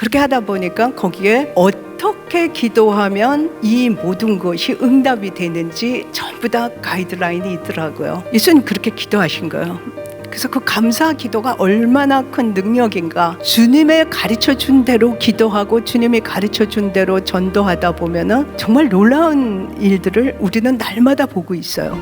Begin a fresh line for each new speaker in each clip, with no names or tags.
그렇게 하다 보니까 거기에 어떻게 기도하면 이 모든 것이 응답이 되는지 전부 다 가이드라인이 있더라고요. 예수님 그렇게 기도하신 거예요. 그래서 그 감사 기도가 얼마나 큰 능력인가. 주님의 가르쳐 준 대로 기도하고 주님이 가르쳐 준 대로 전도하다 보면은 정말 놀라운 일들을 우리는 날마다 보고 있어요.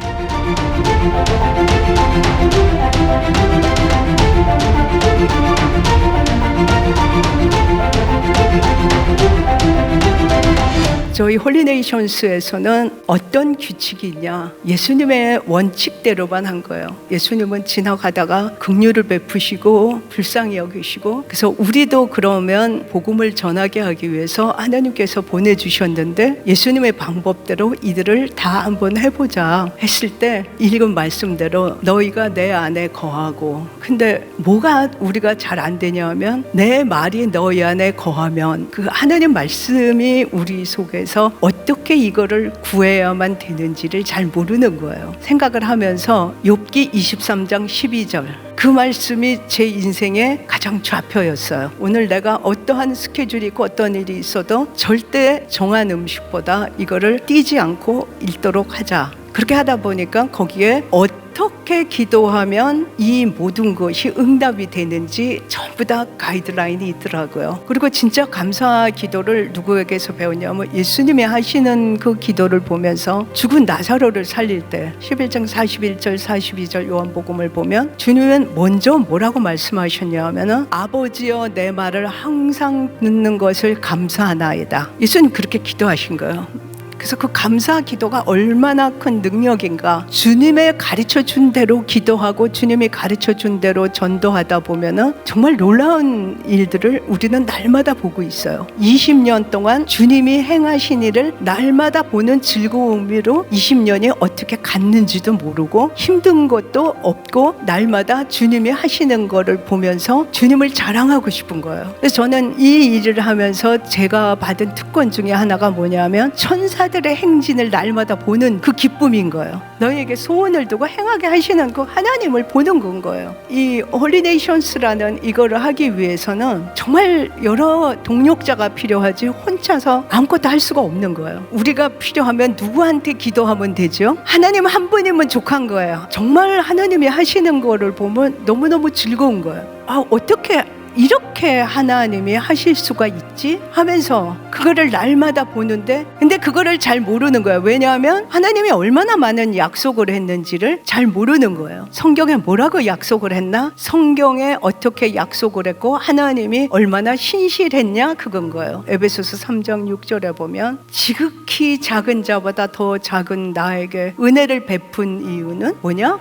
저희 홀리네이션스에서는 어떤 규칙이 있냐? 예수님의 원칙대로만 한 거예요. 예수님은 지나가다가 긍휼을 베푸시고 불쌍히 여기시고 그래서 우리도 그러면 복음을 전하게 하기 위해서 하나님께서 보내주셨는데 예수님의 방법대로 이들을 다 한번 해보자 했을 때 읽은 말씀대로 너희가 내 안에 거하고 근데 뭐가 우리가 잘 안 되냐 하면 내 말이 너희 안에 거하면 그 하나님 말씀이 우리 속에 서 어떻게 이거를 구해야만 되는지를 잘 모르는 거예요. 생각을 하면서 욥기 23장 12절 그 말씀이 제 인생의 가장 좌표였어요. 오늘 내가 어떠한 스케줄이 있고 어떤 일이 있어도 절대 정한 음식보다 이거를 띄지 않고 읽도록 하자. 그렇게 하다 보니까 거기에 어떻게 기도하면 이 모든 것이 응답이 되는지 전부 다 가이드라인이 있더라고요. 그리고 진짜 감사 기도를 누구에게서 배웠냐면 예수님이 하시는 그 기도를 보면서 죽은 나사로를 살릴 때 11장 41절 42절 요한복음을 보면 주님은 먼저 뭐라고 말씀하셨냐 하면은 아버지여 내 말을 항상 듣는 것을 감사하나이다. 예수님 그렇게 기도하신 거예요. 그래서 그 감사 기도가 얼마나 큰 능력인가. 주님의 가르쳐 준 대로 기도하고 주님이 가르쳐 준 대로 전도하다 보면은 정말 놀라운 일들을 우리는 날마다 보고 있어요. 20년 동안 주님이 행하신 일을 날마다 보는 즐거움으로 20년이 어떻게 갔는지도 모르고 힘든 것도 없고 날마다 주님이 하시는 거를 보면서 주님을 자랑하고 싶은 거예요. 그래서 저는 이 일을 하면서 제가 받은 특권 중에 하나가 뭐냐면 천사 천사들의 행진을 날마다 보는 그 기쁨인 거예요. 너희에게 소원을 두고 행하게 하시는 그 하나님을 보는 건 거예요. 이 홀리네이션스라는 이거를 하기 위해서는 정말 여러 동력자가 필요하지 혼자서 아무것도 할 수가 없는 거예요. 우리가 필요하면 누구한테 기도하면 되죠? 하나님 한 분이면 족한 거예요. 정말 하나님이 하시는 거를 보면 너무너무 즐거운 거예요. 아, 어떻게 이렇게 하나님이 하실 수가 있지? 하면서 그거를 날마다 보는데 근데 그거를 잘 모르는 거예요. 왜냐하면 하나님이 얼마나 많은 약속을 했는지를 잘 모르는 거예요. 성경에 뭐라고 약속을 했나? 성경에 어떻게 약속을 했고 하나님이 얼마나 신실했냐 그건 거예요. 에베소서 3장 6절에 보면 지극히 작은 자보다 더 작은 나에게 은혜를 베푼 이유는 뭐냐?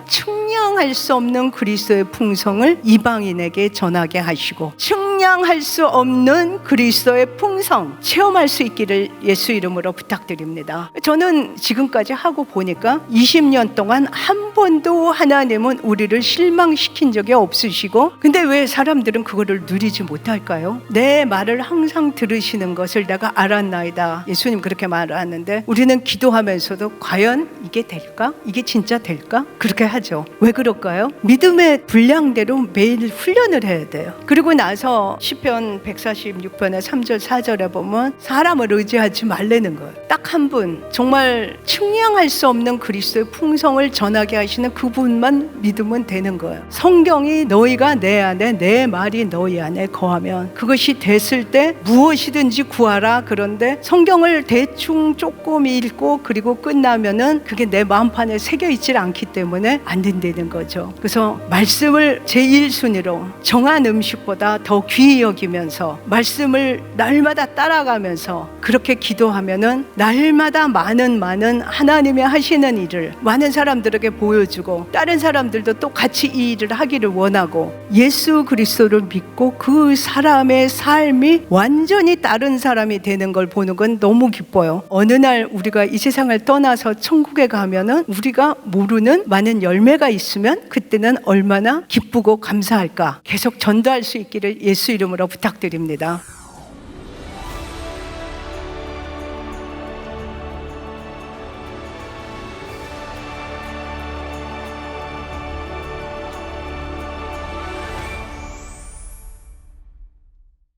측량할 수 없는 그리스도의 풍성을 이방인에게 전하게 하시고 측량할 수 없는 그리스도의 풍성 체험할 수 있기를 예수 이름으로 부탁드립니다. 저는 지금까지 하고 보니까 20년 동안 한 번도 하나님은 우리를 실망시킨 적이 없으시고 근데 왜 사람들은 그거를 누리지 못할까요? 내 말을 항상 들으시는 것을 내가 알았나이다. 예수님 그렇게 말하는데 우리는 기도하면서도 과연 이게 될까? 이게 진짜 될까? 그렇게 하죠. 왜 그럴까요? 믿음의 분량대로 매일 훈련을 해야 돼요. 그리고 나서 시편 146편의 3절 4절에 보면 사람을 의지하지 말라는 거예요. 딱 한 분, 정말 측량할 수 없는 그리스도의 풍성을 전하게 하시는 그분만 믿으면 되는 거예요. 성경이 너희가 내 안에 내 말이 너희 안에 거하면 그것이 됐을 때 무엇이든지 구하라. 그런데 성경을 대충 조금 읽고 그리고 끝나면은 그게 내 마음판에 새겨 있질 않기 때문에 안 된다는 거죠. 그래서 말씀을 제1순위로 정한 음식보다 더 귀히 여기면서 말씀을 날마다 따라가면서 그렇게 기도하면은 날마다 많은 많은 하나님의 하시는 일을 많은 사람들에게 보여주고 다른 사람들도 또 같이 이 일을 하기를 원하고 예수 그리스도를 믿고 그 사람의 삶이 완전히 다른 사람이 되는 걸 보는 건 너무 기뻐요. 어느 날 우리가 이 세상을 떠나서 천국에 가면은 우리가 모르는 많은 열매가 있으면 그때는 얼마나 기쁘고 감사할까 계속 전도할 수 있기를 예수 이름으로 부탁드립니다.